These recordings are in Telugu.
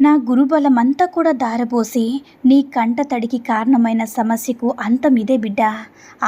నా గురుబలమంతా కూడా దారపోసి నీ కంట తడికి కారణమైన సమస్యకు అంతం ఇదే బిడ్డ.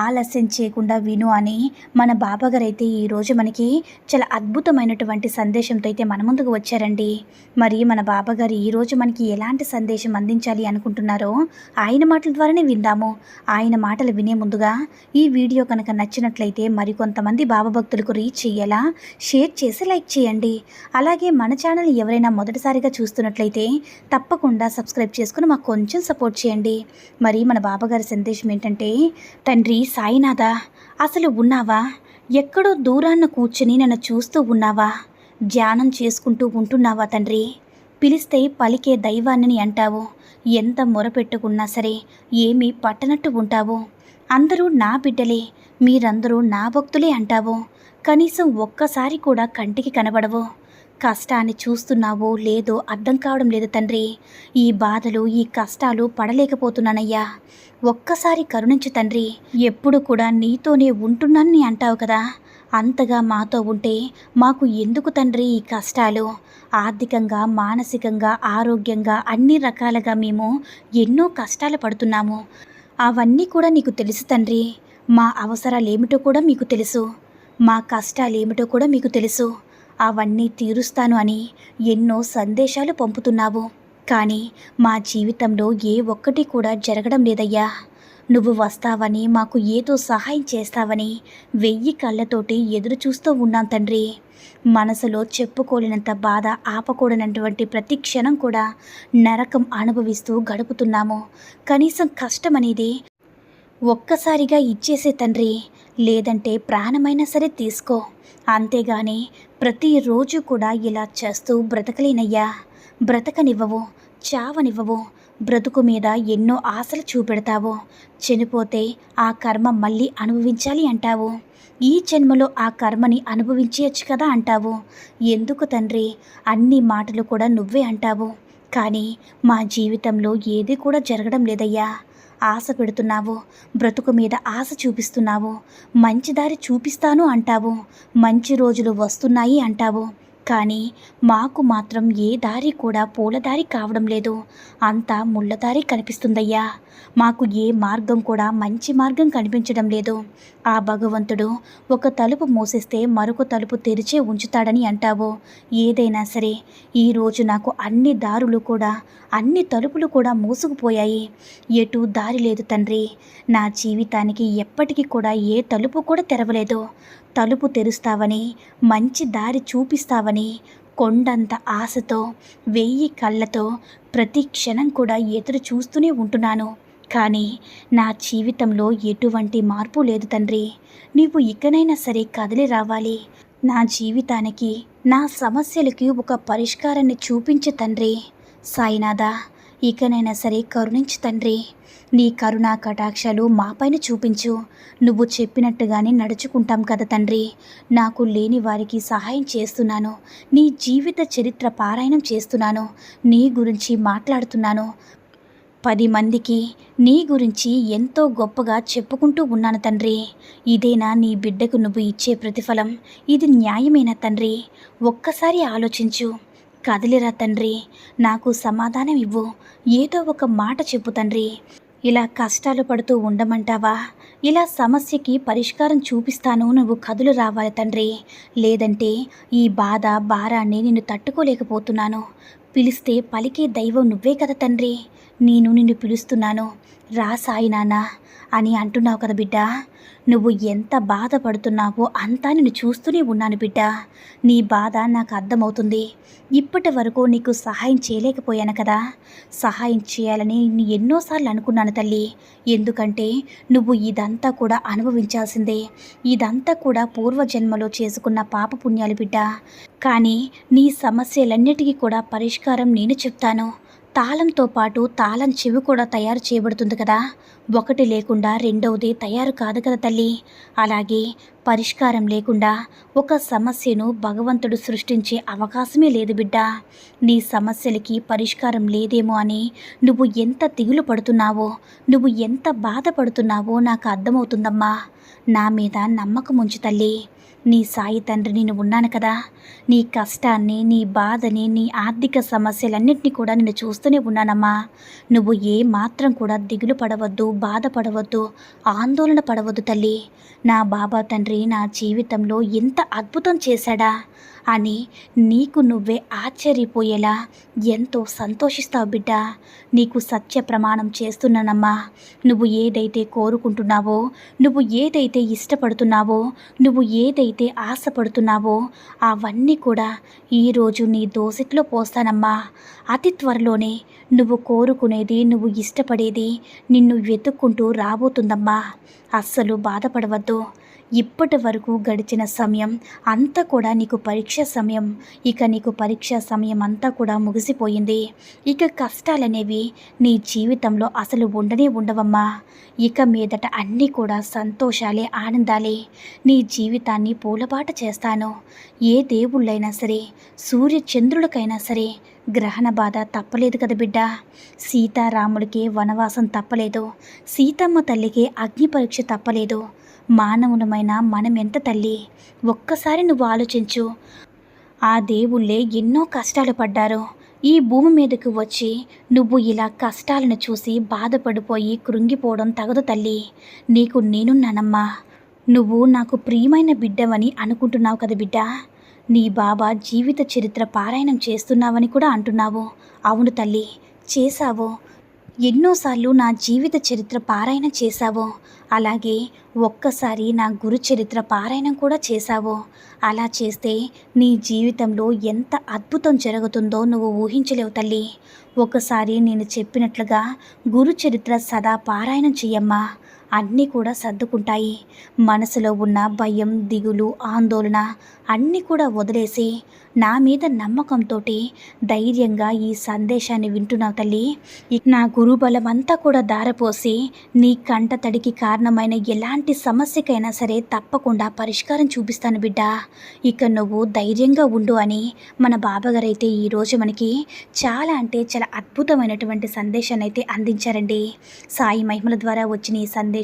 ఆలస్యం చేయకుండా విను అని మన బాబాగారైతే ఈరోజు మనకి చాలా అద్భుతమైనటువంటి సందేశంతో అయితే మన ముందుకు వచ్చారండి. మరి మన బాబాగారు ఈరోజు మనకి ఎలాంటి సందేశం అందించాలి అనుకుంటున్నారో ఆయన మాటల ద్వారానే విందాము. ఆయన మాటలు వినే ముందుగా ఈ వీడియో కనుక నచ్చినట్లయితే మరికొంతమంది బాబా భక్తులకు రీచ్ చేయేలా? షేర్ చేసి లైక్ చేయండి. అలాగే మన ఛానల్ ఎవరైనా మొదటిసారిగా చూస్తున్నట్లయితే తప్పకుండా సబ్స్క్రైబ్ చేసుకుని మాకు కొంచెం సపోర్ట్ చేయండి. మరి మన బాబాగారి సందేశం ఏంటంటే తండ్రి సాయినాథ అసలు ఉన్నావా? ఎక్కడో దూరాన్న కూర్చుని నన్ను చూస్తూ ఉన్నావా? ధ్యానం చేసుకుంటూ ఉంటున్నావా తండ్రి? పిలిస్తే పలికే దైవాన్ని అంటావు. ఎంత మొరపెట్టుకున్నా సరే ఏమీ పట్టనట్టు ఉంటావు. అందరూ నా బిడ్డలే మీరందరూ నా భక్తులే అంటావు. కనీసం ఒక్కసారి కూడా కంటికి కనబడవు. కష్టాన్ని చూస్తున్నావో లేదో అర్థం కావడం లేదు తండ్రి. ఈ బాధలు ఈ కష్టాలు పడలేకపోతున్నానయ్యా. ఒక్కసారి కరుణించు తండ్రి. ఎప్పుడు కూడా నీతోనే ఉంటున్నానని అంటావు కదా. అంతగా మాతో ఉంటే మాకు ఎందుకు తండ్రి ఈ కష్టాలు? ఆర్థికంగా మానసికంగా ఆరోగ్యంగా అన్ని రకాలుగా మేము ఎన్నో కష్టాలు పడుతున్నాము. అవన్నీ కూడా నీకు తెలుసు తండ్రి. మా అవసరాలు ఏమిటో కూడా మీకు తెలుసు. మా కష్టాలు ఏమిటో కూడా మీకు తెలుసు. అవన్నీ తీరుస్తాను అని ఎన్నో సందేశాలు పంపుతున్నావు. కానీ మా జీవితంలో ఏ ఒక్కటి కూడా జరగడం లేదయ్యా. నువ్వు వస్తావని మాకు ఏదో సహాయం చేస్తావని వెయ్యి కళ్ళతోటి ఎదురు చూస్తూ ఉన్నాం తండ్రి. మనసులో చెప్పుకోలేనంత బాధ ఆపకూడనటువంటి ప్రతి క్షణం కూడా నరకం అనుభవిస్తూ గడుపుతున్నాము. కనీసం కష్టం అనేది ఒక్కసారిగా ఇచ్చేసే తండ్రి లేదంటే ప్రాణమైనా సరే తీసుకో. అంతేగాని ప్రతిరోజు కూడా ఇలా చేస్తూ బ్రతకలేనయ్యా. బ్రతకనివ్వవు చావనివ్వవు. బ్రతుకు మీద ఎన్నో ఆశలు చూపెడతావు. చనిపోతే ఆ కర్మ మళ్ళీ అనుభవించాలి అంటావు. ఈ జన్మలో ఆ కర్మని అనుభవించేయచ్చు కదా అంటావు. ఎందుకు తండ్రి? అన్ని మాటలు కూడా నువ్వే అంటావు. కానీ మా జీవితంలో ఏది కూడా జరగడం లేదయ్యా. ఆశ పెడుతున్నావో? బ్రతుకు మీద ఆశ చూపిస్తున్నావో? మంచి దారి చూపిస్తాను అంటావు. మంచి రోజులు వస్తున్నాయి అంటావు. కానీ మాకు మాత్రం ఏ దారి కూడా పూలదారి కావడం లేదు. అంతా ముళ్ళదారి కనిపిస్తుందయ్యా. మాకు ఏ మార్గం కూడా మంచి మార్గం కనిపించడం లేదు. ఆ భగవంతుడు ఒక తలుపు మూసేస్తే మరొక తలుపు తెరిచే ఉంచుతాడని అంటావు. ఏదైనా సరే ఈరోజు నాకు అన్ని దారులు కూడా అన్ని తలుపులు కూడా మూసుకుపోయాయి. ఎటు దారి లేదు తండ్రి. నా జీవితానికి ఎప్పటికీ కూడా ఏ తలుపు కూడా తెరవలేదు. తలుపు తెరుస్తావని మంచి దారి చూపిస్తావని కొండంత ఆశతో వెయ్యి కళ్ళతో ప్రతి క్షణం కూడా ఎదురు చూస్తూనే ఉంటున్నాను. కానీ నా జీవితంలో ఎటువంటి మార్పు లేదు తండ్రి. నీవు ఇకనైనా సరే కదిలి రావాలి. నా జీవితానికి నా సమస్యలకి ఒక పరిష్కారాన్ని చూపించు తండ్రి. సాయినాథ ఇకనైనా సరే కరుణించు తండ్రి. నీ కరుణా కటాక్షాలు మాపైన చూపించు. నువ్వు చెప్పినట్టుగానే నడుచుకుంటాం కదా తండ్రి. నాకు లేని వారికి సహాయం చేస్తున్నాను. నీ జీవిత చరిత్ర పారాయణం చేస్తున్నాను. నీ గురించి మాట్లాడుతున్నాను. పది మందికి నీ గురించి ఎంతో గొప్పగా చెప్పుకుంటూ ఉన్నాను తండ్రి. ఇదేనా నీ బిడ్డకు నువ్వు ఇచ్చే ప్రతిఫలం? ఇది న్యాయమేనా తండ్రి? ఒక్కసారి ఆలోచించు. కదిలిరా తండ్రి నాకు సమాధానం ఇవ్వు. ఏదో ఒక మాట చెప్పు తండ్రి. ఇలా కష్టాలు పడుతూ ఉండమంటావా? ఇలా సమస్యకి పరిష్కారం చూపిస్తాను. నువ్వు కదులు రావాలి తండ్రి. లేదంటే ఈ బాధ భారాన్ని నేను తట్టుకోలేకపోతున్నాను. పిలిస్తే పలికే దైవం నువ్వే కదా తండ్రి. నేను నిన్ను పిలుస్తున్నాను. రా సాయి నాన్న. అని అంటున్నావు కదా బిడ్డ. నువ్వు ఎంత బాధపడుతున్నావో అంతా నేను చూస్తూనే ఉన్నాను బిడ్డ. నీ బాధ నాకు అర్థమవుతుంది. ఇప్పటి వరకు నీకు సహాయం చేయలేకపోయాను కదా. సహాయం చేయాలని నేను ఎన్నోసార్లు అనుకున్నాను తల్లి. ఎందుకంటే నువ్వు ఇదంతా కూడా అనుభవించాల్సిందే. ఇదంతా కూడా పూర్వజన్మలో చేసుకున్న పాపపుణ్యాలు బిడ్డ. కానీ నీ సమస్యలన్నిటికీ కూడా పరిష్కారం నేను చెప్తాను. తాళంతో పాటు తాళం చెవి కూడా తయారు చేయబడుతుంది కదా. ఒకటి లేకుండా రెండవది తయారు కాదు కదా తల్లి. అలాగే పరిష్కారం లేకుండా ఒక సమస్యను భగవంతుడు సృష్టించే అవకాశమే లేదు బిడ్డ. నీ సమస్యలకి పరిష్కారం లేదేమో అని నువ్వు ఎంత దిగులు పడుతున్నావో నువ్వు ఎంత బాధపడుతున్నావో నాకు అర్థమవుతుందమ్మా. నా మీద నమ్మకం ఉంచు తల్లి. నీ సాయి తండ్రి నేను ఉన్నాను కదా. నీ కష్టాన్ని నీ బాధని నీ ఆర్థిక సమస్యలన్నింటినీ కూడా నేను చూస్తూనే ఉన్నానమ్మా. నువ్వు ఏ మాత్రం కూడా దిగులు పడవద్దు బాధపడవద్దు ఆందోళన పడవద్దు తల్లి. నా బాబా తండ్రి నా జీవితంలో ఎంత అద్భుతం చేశాడా. అని నీకు నువ్వే ఆశ్చర్యపోయేలా ఎంతో సంతోషిస్తావు బిడ్డ. నీకు సత్య ప్రమాణం చేస్తున్నానమ్మా. నువ్వు ఏదైతే కోరుకుంటున్నావో నువ్వు ఏదైతే ఇష్టపడుతున్నావో నువ్వు ఏదైతే ఆశపడుతున్నావో అవన్నీ కూడా ఈరోజు నీ దోసిట్లో పోస్తానమ్మా. అతి త్వరలోనే నువ్వు కోరుకునేది నువ్వు ఇష్టపడేది నిన్ను వెతుక్కుంటూ రాబోతుందమ్మా. అస్సలు బాధపడవద్దు. ఇప్పటి వరకు గడిచిన సమయం అంతా కూడా నీకు పరీక్ష సమయం. ఇక నీకు పరీక్ష సమయం అంతా కూడా ముగిసిపోయింది. ఇక కష్టాలనేవి నీ జీవితంలో అసలు ఉండనే ఉండవమ్మా. ఇక మీదట అన్నీ కూడా సంతోషాలే ఆనందాలే. నీ జీవితాన్ని పూలబాట చేస్తాను. ఏ దేవుళ్ళైనా సరే సూర్య చంద్రులకైనా సరే గ్రహణ బాధ తప్పలేదు కదా బిడ్డ. సీతారాముడికి వనవాసం తప్పలేదు. సీతమ్మ తల్లికి అగ్ని పరీక్ష తప్పలేదు. మానవులమైన మనం ఎంత తల్లి? ఒక్కసారి నువ్వు ఆలోచించు. ఆ దేవుళ్ళే ఎన్నో కష్టాలు పడ్డారు. ఈ భూమి మీదకు వచ్చి నువ్వు ఇలా కష్టాలను చూసి బాధపడిపోయి కృంగిపోవడం తగదు తల్లి. నీకు నేనున్నానమ్మా. నువ్వు నాకు ప్రియమైన బిడ్డవని అనుకుంటున్నావు కదా బిడ్డ? నీ బాబా జీవిత చరిత్ర పారాయణం చేస్తున్నావని కూడా అంటున్నావు. అవును తల్లి చేశావు. ఎన్నోసార్లు నా జీవిత చరిత్ర పారాయణ చేశావు అలాగే ఒక్కసారి నా గురు చరిత్ర పారాయణం కూడా చేశావు. అలా చేస్తే నీ జీవితంలో ఎంత అద్భుతం జరుగుతుందో నువ్వు ఊహించలేవు తల్లి. ఒకసారి నేను చెప్పినట్లుగా గురు చరిత్ర సదా పారాయణం చెయ్యమ్మా. అన్నీ కూడా సర్దుకుంటాయి. మనసులో ఉన్న భయం దిగులు ఆందోళన అన్నీ కూడా వదిలేసి నా మీద నమ్మకంతో ధైర్యంగా ఈ సందేశాన్ని వింటున్నావు తల్లి. ఇక నా గురుబలం అంతా కూడా దారపోసి నీ కంట తడికి కారణమైన ఎలాంటి సమస్యకైనా సరే తప్పకుండా పరిష్కారం చూపిస్తాను బిడ్డ. ఇక నువ్వు ధైర్యంగా ఉండు అని మన బాబాగారు అయితే ఈరోజు మనకి చాలా అంటే చాలా అద్భుతమైనటువంటి సందేశాన్ని అయితే అందించారండి. సాయి మహిమల ద్వారా వచ్చిన ఈ సందేశం